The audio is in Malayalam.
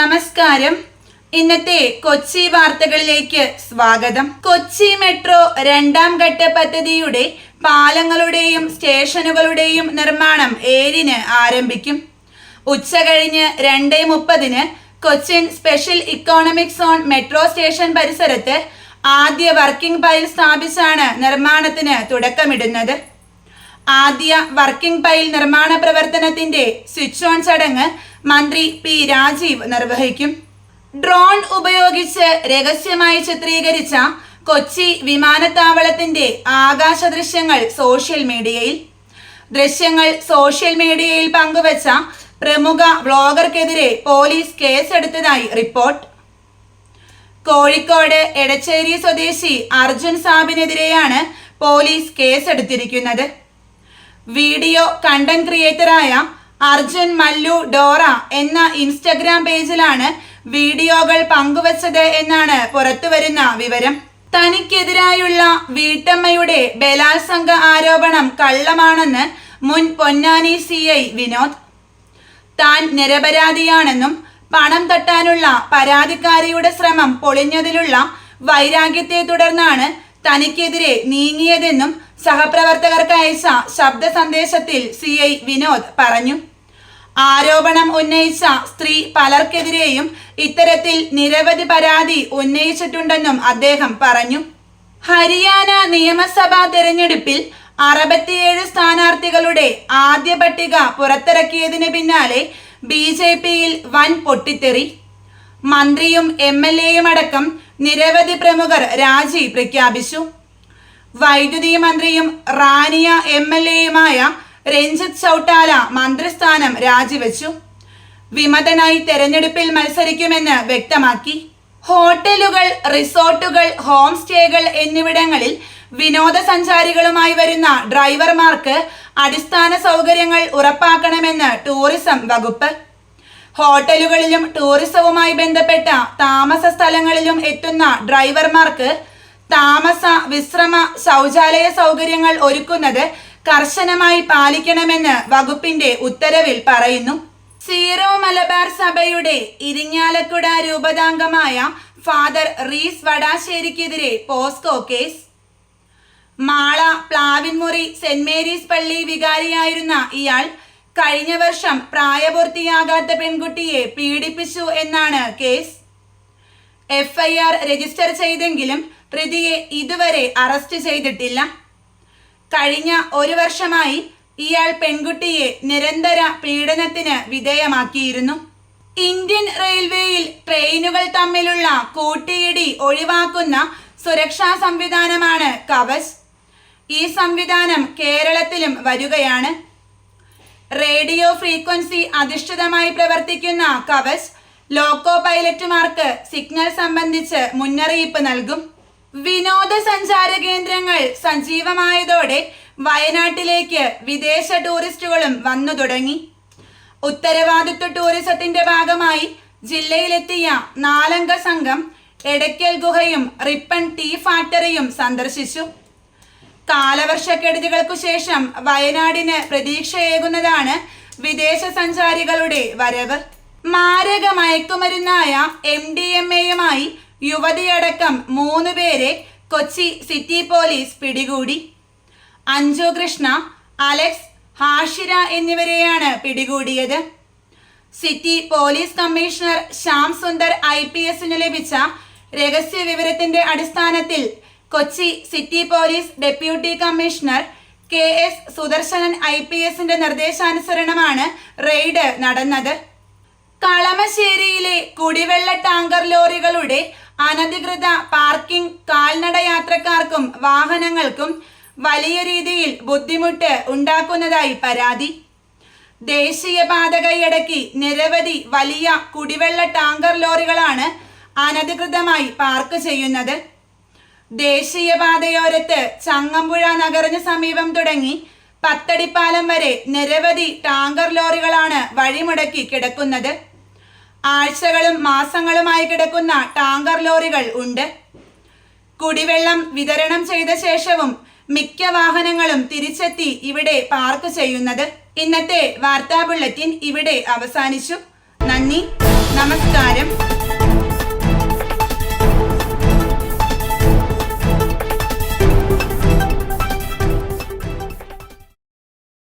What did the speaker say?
നമസ്കാരം. ഇന്നത്തെ കൊച്ചി വാർത്തകളിലേക്ക് സ്വാഗതം. കൊച്ചി മെട്രോ രണ്ടാം ഘട്ട പദ്ധതിയുടെ പാലങ്ങളുടെയും സ്റ്റേഷനുകളുടെയും നിർമ്മാണം ഏഴിന് ആരംഭിക്കും. ഉച്ച കഴിഞ്ഞ് രണ്ട് മുപ്പതിന് Cochin special economic zone metro station പരിസരത്ത് ആദ്യ വർക്കിംഗ് പൈൽ സ്ഥാപിച്ചാണ് നിർമ്മാണത്തിന് തുടക്കമിടുന്നത്. ആദ്യ വർക്കിംഗ് പൈൽ നിർമ്മാണ പ്രവർത്തനത്തിന്റെ സ്വിച്ച് ഓൺ ചടങ്ങ് മന്ത്രി പി രാജീവ് നിർവഹിക്കും. ഡ്രോൺ ഉപയോഗിച്ച് രഹസ്യമായി ചിത്രീകരിച്ച കൊച്ചി വിമാനത്താവളത്തിന്റെ ആകാശ ദൃശ്യങ്ങൾ സോഷ്യൽ മീഡിയയിൽ. ദൃശ്യങ്ങൾ സോഷ്യൽ മീഡിയയിൽ പങ്കുവച്ച പ്രമുഖ വ്ളോഗർക്കെതിരെ പോലീസ് കേസെടുത്തതായി റിപ്പോർട്ട്. കോഴിക്കോട് എടച്ചേരി സ്വദേശി അർജുൻ സാബിനെതിരെയാണ് പോലീസ് കേസെടുത്തിരിക്കുന്നത്. വീഡിയോ കണ്ടന്റ് ക്രിയേറ്ററായ അർജുൻ മല്ലു ഡോറ എന്ന ഇൻസ്റ്റഗ്രാം പേജിലാണ് വീഡിയോകൾ പങ്കുവച്ചത് എന്നാണ് പുറത്തുവരുന്ന വിവരം. തനിക്കെതിരായുള്ള വീട്ടമ്മയുടെ ബലാത്സംഗ ആരോപണം കള്ളമാണെന്ന് മുൻ പൊന്നാനി സി ഐ വിനോദ്. താൻ നിരപരാധിയാണെന്നും പണം തട്ടാനുള്ള പരാതിക്കാരിയുടെ ശ്രമം പൊളിഞ്ഞതിലുള്ള വൈരാഗ്യത്തെ തുടർന്നാണ് തനിക്കെതിരെ നീങ്ങിയതെന്നും സഹപ്രവർത്തകർക്ക് അയച്ച ശബ്ദ സന്ദേശത്തിൽ സി ഐ വിനോദ് പറഞ്ഞു. ആരോപണം ഉന്നയിച്ച സ്ത്രീ പലർക്കെതിരെയും ഇത്തരത്തിൽ നിരവധി പരാതി ഉന്നയിച്ചിട്ടുണ്ടെന്നും അദ്ദേഹം പറഞ്ഞു. ഹരിയാന നിയമസഭാ തെരഞ്ഞെടുപ്പിൽ അറുപത്തിയേഴ് സ്ഥാനാർത്ഥികളുടെ ആദ്യ പട്ടിക പുറത്തിറക്കിയതിന് പിന്നാലെ ബി ജെ പിയിൽ വൻ പൊട്ടിത്തെറി. മന്ത്രിയും എം എൽ എയും അടക്കം നിരവധി പ്രമുഖർ രാജി പ്രഖ്യാപിച്ചു. വൈദ്യുതി മന്ത്രിയും റാനിയ എം എൽ എയുമായ രഞ്ജിത് ചൌട്ടാല മന്ത്രിസ്ഥാനം രാജിവെച്ചു. വിമതനായി തെരഞ്ഞെടുപ്പിൽ മത്സരിക്കുമെന്ന് വ്യക്തമാക്കി. ഹോട്ടലുകൾ റിസോർട്ടുകൾ ഹോം സ്റ്റേകൾ എന്നിവിടങ്ങളിൽ വിനോദസഞ്ചാരികളുമായി വരുന്ന ഡ്രൈവർമാർക്ക് അടിസ്ഥാന സൗകര്യങ്ങൾ ഉറപ്പാക്കണമെന്ന് ടൂറിസം വകുപ്പ്. ഹോട്ടലുകളിലും ടൂറിസവുമായി ബന്ധപ്പെട്ട താമസ സ്ഥലങ്ങളിലും എത്തുന്ന ഡ്രൈവർമാർക്ക് താമസ വിശ്രമ ശൗചാലയ സൗകര്യങ്ങൾ ഒരുക്കുന്നത് കർശനമായി പാലിക്കണമെന്ന് വകുപ്പിന്റെ ഉത്തരവിൽ പറയുന്നു. സീറോ മലബാർ സഭയുടെ ഇരിഞ്ഞാലക്കുട രൂപതാംഗമായ ഫാദർ റീസ് വടാശ്ശേരിക്കെതിരെ POCSO case. Mala Plavinmuri saint Mary's പള്ളി വികാരിയായിരുന്ന ഇയാൾ കഴിഞ്ഞ വർഷം പ്രായപൂർത്തിയാകാത്ത പെൺകുട്ടിയെ പീഡിപ്പിച്ചു എന്നാണ് കേസ്. എഫ്ഐആർ രജിസ്റ്റർ ചെയ്തെങ്കിലും പ്രതിയെ ഇതുവരെ അറസ്റ്റ് ചെയ്തിട്ടില്ല. കഴിഞ്ഞ ഒരു വർഷമായി ഇയാൾ പെൺകുട്ടിയെ നിരന്തര പീഡനത്തിന് വിധേയമാക്കിയിരുന്നു. ഇന്ത്യൻ റെയിൽവേയിൽ ട്രെയിനുകൾ തമ്മിലുള്ള കൂട്ടിയിടി ഒഴിവാക്കുന്ന സുരക്ഷാ സംവിധാനമാണ് കവച് ഈ സംവിധാനം കേരളത്തിലും വരികയാണ്. റേഡിയോ ഫ്രീക്വൻസി അധിഷ്ഠിതമായി പ്രവർത്തിക്കുന്ന കവച് ലോക്കോ പൈലറ്റുമാർക്ക് സിഗ്നൽ സംബന്ധിച്ച് മുന്നറിയിപ്പ് നൽകും. വിനോദസഞ്ചാര കേന്ദ്രങ്ങൾ സജീവമായതോടെ വയനാട്ടിലേക്ക് വിദേശ ടൂറിസ്റ്റുകളും വന്നു തുടങ്ങി. ഉത്തരവാദിത്വ ടൂറിസത്തിന്റെ ഭാഗമായി ജില്ലയിലെത്തിയ നാലംഗ സംഘം എടയ്ക്കൽ ഗുഹയും റിപ്പൺ ടീ ഫാക്ടറിയും സന്ദർശിച്ചു. കാലവർഷക്കെടുതികൾക്കു ശേഷം വയനാടിന് പ്രതീക്ഷയേകുന്നതാണ് വിദേശ സഞ്ചാരികളുടെ വരവ്. മാരക മയക്കുമരുന്നായ എം ഡി എം എയുമായി യുവതിയടക്കം മൂന്ന് പേരെ കൊച്ചി സിറ്റി പോലീസ് പിടികൂടി. അഞ്ജു കൃഷ്ണ അലക്സ് ഹാഷിര എന്നിവരെയാണ് പിടികൂടിയത്. City police commissioner Shyam Sundar I P എസിന് ലഭിച്ച രഹസ്യ വിവരത്തിന്റെ അടിസ്ഥാനത്തിൽ Kochi city police deputy commissioner K S Sudarshanan I P എസിന്റെ നിർദ്ദേശാനുസരണമാണ് റെയ്ഡ് നടന്നത്. കളമശ്ശേരിയിലെ കുടിവെള്ള ടാങ്കർ ലോറികളുടെ അനധികൃത പാർക്കിംഗ് കാൽനട യാത്രക്കാർക്കും വാഹനങ്ങൾക്കും വലിയ രീതിയിൽ ബുദ്ധിമുട്ട് ഉണ്ടാക്കുന്നതായി പരാതി. ദേശീയപാത കൈയടക്കി നിരവധി വലിയ കുടിവെള്ള ടാങ്കർ ലോറികളാണ് അനധികൃതമായി പാർക്ക് ചെയ്യുന്നത്. ദേശീയപാതയോരത്ത് ചങ്ങമ്പുഴ നഗറിന് സമീപം തുടങ്ങി പത്തടിപ്പാലം വരെ നിരവധി ടാങ്കർ ലോറികളാണ് വഴിമുടക്കി കിടക്കുന്നത്. ആഴ്ചകളും മാസങ്ങളുമായി കിടക്കുന്ന ടാങ്കർ ലോറികൾ ഉണ്ട്. കുടിവെള്ളം വിതരണം ചെയ്ത ശേഷവും മിക്ക വാഹനങ്ങളും തിരിച്ചെത്തി ഇവിടെ പാർക്ക് ചെയ്യുന്നത്. ഇന്നത്തെ വാർത്താ ബുള്ളറ്റിൻ ഇവിടെ അവസാനിച്ചു. നന്ദി നമസ്കാരം.